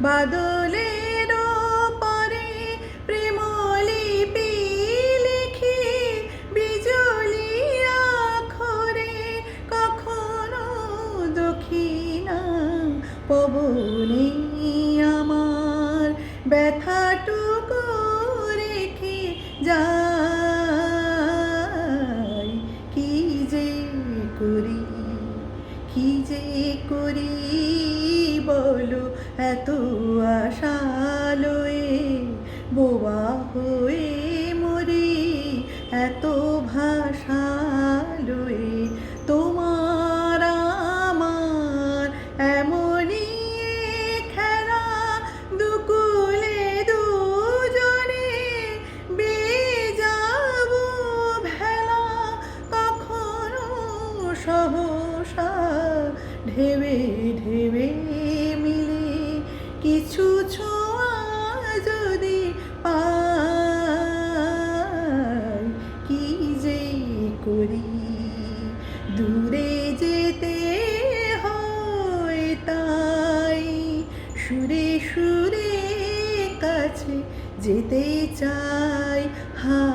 বাদলের পরে প্রেম লিপি লিখি বিজলি আখরে কখনো দক্ষিণা পবনে আমার ব্যথাটুকু রেখে যাই কি যে করি, কি যে করি। এত আশালয়ে বোবা হয়ে মরি, এত ভাষালয়ে তোমার আমার এমনই খেলা দুকুলে দুজনে বেজাব ভেলা। কখনো সহসা ঢেবে ঢেবে কিছু ছোঁয়া যদি পাই, কি যে করি? দূরে যেতে হয় তাই, সুরে সুরে কাছে যেতে চাই। হাই